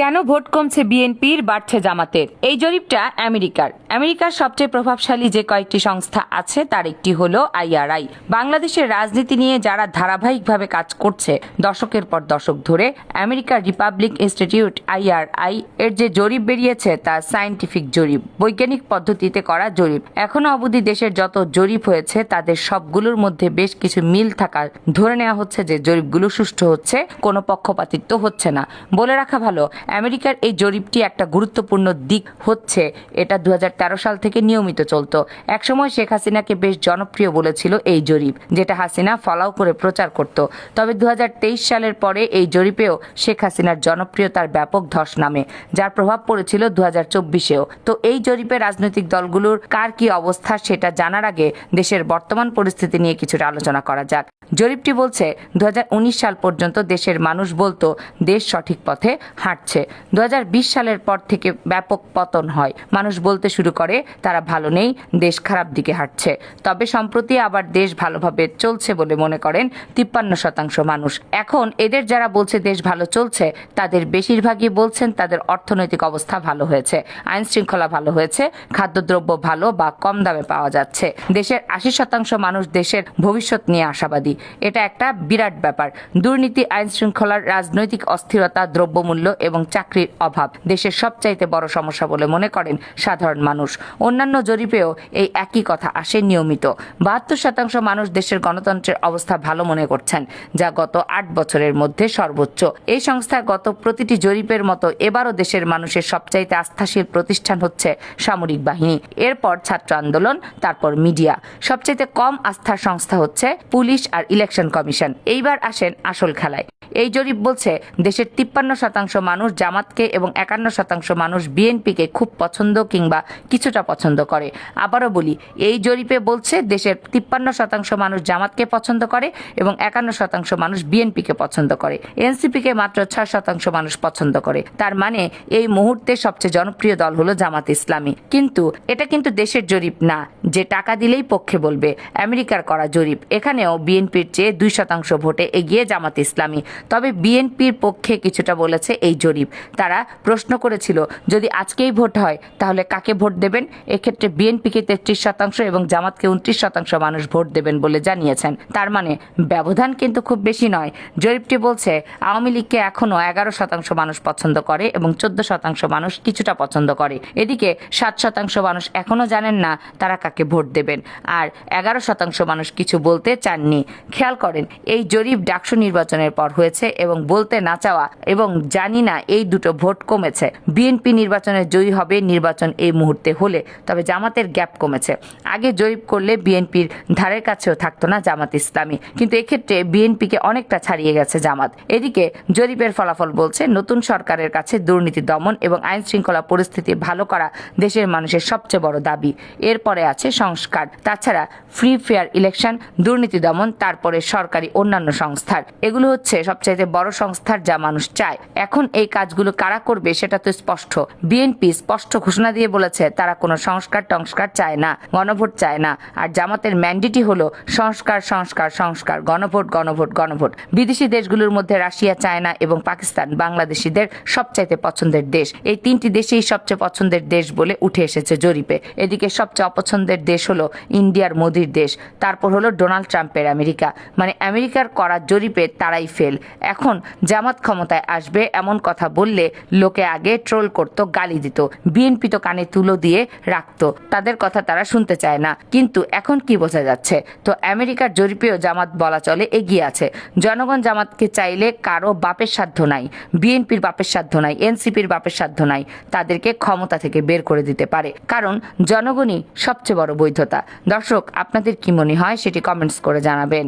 কেন ভোট কমছে বিএনপির বাড়ছে জামাতের? এই জরিপটা আমেরিকার। আমেরিকার সবচেয়ে প্রভাবশালী যে কয়েকটি সংস্থা আছে, তার একটি হলো আইআরআই বাংলাদেশের রাজনীতি নিয়ে যারা ধারাবাহিকভাবে কাজ করছে, দশকের পর দশক ধরে, আমেরিকার রিপাবলিক ইনস্টিটিউট আইআরআই এর যে জরিপ বেরিয়েছে, তা সায়েন্টিফিক জরিপ, বৈজ্ঞানিক পদ্ধতিতে করা জরিপ। এখনও অবধি দেশের যত জরিপ হয়েছে, তাদের সবগুলোর মধ্যে বেশ কিছু মিল থাকার ধরে নেওয়া হচ্ছে যে জরিপগুলো সুষ্ঠু হচ্ছে, কোনো পক্ষপাতিত্ব হচ্ছে না। বলে রাখা ভালো আমেরিকার এই জরিপটি একটা গুরুত্বপূর্ণ দিক হচ্ছে। এটা দু হাজার তেরো সাল থেকে নিয়মিত চলতো। একসময় শেখ হাসিনাকে বেশ জনপ্রিয় বলেছিল এই জরিপ, যেটা হাসিনা ফলাও করে প্রচার করত। তবে দু হাজার তেইশ সালের পরে এই জরিপেও শেখ হাসিনার জনপ্রিয়তার ব্যাপক ধস নামে, যার প্রভাব পড়েছিল দু হাজার চব্বিশেও। তো এই জরিপে রাজনৈতিক দলগুলোর কার কি অবস্থা সেটা জানার আগে দেশের বর্তমান পরিস্থিতি নিয়ে কিছুটা আলোচনা করা যাক। জরিপটি বলছে দু হাজার উনিশ সাল পর্যন্ত দেশের মানুষ বলতো, দেশ সঠিক পথে হাঁটছে। দু হাজার বিশ সালের পর থেকে ব্যাপক পতন হয়। মানুষ বলতে শুরু করে, তারা ভালো নেই, দেশ খারাপ দিকে হাঁটছে। তবে সম্প্রতি আবার দেশ ভালোভাবে চলছে বলে মনে করেন তিপ্পান্ন শতাংশ মানুষ। এখন এদের যারা বলছে দেশ ভালো চলছে, তাদের বেশিরভাগই বলছেন তাদের অর্থনৈতিক অবস্থা ভালো হয়েছে, আইন শৃঙ্খলা ভালো হয়েছে, খাদ্যদ্রব্য ভালো বা কম দামে পাওয়া যাচ্ছে। দেশের আশি শতাংশ মানুষ দেশের ভবিষ্যৎ নিয়ে আশাবাদী। এটা একটা বিরাট ব্যাপার। দুর্নীতি, আইন শৃঙ্খলার রাজনৈতিক অস্থিরতা, দ্রব্যমূল্য এবং চাকরির অভাব দেশের সবচাইতে বড় সমস্যা বলে মনে করেন সাধারণ মানুষ। অন্যান্য জরিপেও এই একই কথা আসে নিয়মিত। বাহাত্তর শতাংশ মানুষ দেশের গণতন্ত্রের অবস্থা ভালো মনে করছেন, যা গত আট বছরের মধ্যে সর্বোচ্চ। এই সংস্থা গত প্রতিটি জরিপের মতো এবারও দেশের মানুষের সবচাইতে আস্থাশীল প্রতিষ্ঠান হচ্ছে সামরিক বাহিনী। এরপর ছাত্র আন্দোলন, তারপর মিডিয়া। সবচাইতে কম আস্থার সংস্থা হচ্ছে পুলিশ আর ইলেকশন কমিশন। এইবার আসেন আসল খেলায়। এই জরিপ বলছে, দেশের তিপ্পান্ন শতাংশ মানুষ জামাতকে এবং একান্ন শতাংশ মানুষ বিএনপিকে খুব পছন্দ কিংবা কিছুটা পছন্দ করে। আবারও বলি, এই জরিপে বলছে, দেশের তিপ্পান্ন শতাংশ মানুষ জামাতকে পছন্দ করে এবং একান্ন শতাংশ মানুষ বিএনপিকে পছন্দ করে। এনসিপিকে মাত্র ছয় শতাংশ মানুষ পছন্দ করে। তার মানে এই মুহূর্তে সবচেয়ে জনপ্রিয় দল হলো জামাত ইসলামী। কিন্তু এটা কিন্তু দেশের জরিপ না, যে টাকা দিলেই পক্ষে বলবে। আমেরিকার করা জরিপ। এখানেও বিএনপির চেয়ে দুই শতাংশ ভোটে এগিয়ে জামাত ইসলামী। তবে বিএনপির পক্ষে কিছুটা বলেছে এই জরিপ। তারা প্রশ্ন করেছিল, যদি আজকেই ভোট হয়, তাহলে কাকে ভোট দেবেন? এক্ষেত্রে বিএনপিকে তেত্রিশ শতাংশ এবং জামাতকে উনত্রিশ শতাংশ মানুষ ভোট দেবেন বলে জানিয়েছেন। তার মানে ব্যবধান কিন্তু খুব বেশি নয়। জরিপটি বলছে, আওয়ামী লীগকে এখনও এগারো শতাংশ মানুষ পছন্দ করে এবং চোদ্দ শতাংশ মানুষ কিছুটা পছন্দ করে। এদিকে সাত শতাংশ মানুষ এখনও জানেন না তারা কাকে ভোট দেবেন। আর এগারো শতাংশ মানুষ কিছু বলতে চাননি। খেয়াল করেন, এই জরিপ ডাকসু নির্বাচনের পর হয়েছে। এবং বলতে না চাওয়া এবং জানি না এই দুটো ভোট কমেছে। বিএনপি নির্বাচনে জয়ী হবে নির্বাচন এই মুহূর্তে হলে, তবে জামাতের গ্যাপ কমেছে। আগে জরিপ করলে বিএনপির ধারের কাছেও থাকতো না জামাত ইসলামী। কিন্তু এক্ষেত্রে বিএনপিকে অনেকটা ছাড়িয়ে গেছে জামাত। এদিকে জরিপের ফলাফল বলছে, নতুন সরকারের কাছে দুর্নীতি দমন এবং আইন শৃঙ্খলা পরিস্থিতি ভালো করা দেশের মানুষের সবচেয়ে বড় দাবি। এরপরে আছে সংস্কার। তাছাড়া ফ্রি ফেয়ার ইলেকশন দুর্নীতি দমন, তারপরে সরকারি অন্যান্য সংস্থার। এগুলো হচ্ছে সবচাইতে বড় সংস্থার যা মানুষ চায়। এখন এই কাজগুলো কারা করবে সেটা তো স্পষ্ট। বিএনপি স্পষ্ট ঘোষণা দিয়ে বলেছে, তারা কোনো সংস্কার টংস্কার চায় না, গণভোট চায় না। আর জামাতের ম্যান্ডেটই হলো সংস্কার সংস্কার সংস্কার, গণভোট গণভোট গণভোট। বিদেশি দেশগুলোর মধ্যে রাশিয়া, চায়না এবং পাকিস্তান বাংলাদেশিদের সবচাইতে পছন্দের দেশ। এই তিনটি দেশেই সবচেয়ে পছন্দের দেশ বলে উঠে এসেছে জরিপে। এদিকে সবচেয়ে অপছন্দের দেশ হলো ইন্ডিয়ার মোদির দেশ, তারপর হলো ডোনাল্ড ট্রাম্পের আমেরিকা। মানে আমেরিকার করা জরিপে তারাই ফেল এখন জামাত ক্ষমতায় আসবে এমন কথা বললে লোকে আগে ট্রোল করত, গালি দিত, বিএনপি তো কানে তুলো দিয়ে রাখতো, তাদের কথা তারা শুনতে চায় না। কিন্তু এখন কি বোঝা যাচ্ছে? তো আমেরিকার জরিপেও জামাত বলা চলে এগিয়ে আছে। জনগণ জামাতকে চাইলে কারও বাপের সাধ্য নাই, বিএনপির বাপের সাধ্য নাই, এনসিপির বাপের সাধ্য নাই, তাদেরকে ক্ষমতা থেকে বের করে দিতে পারে। কারণ জনগণই সবচেয়ে বড় বৈধতা। দর্শক, আপনাদের কি মনে হয়? সেটি কমেন্টস করে জানাবেন।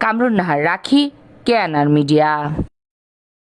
কামরুন নাহার, রাখি। কেয়ানার মিডিয়া?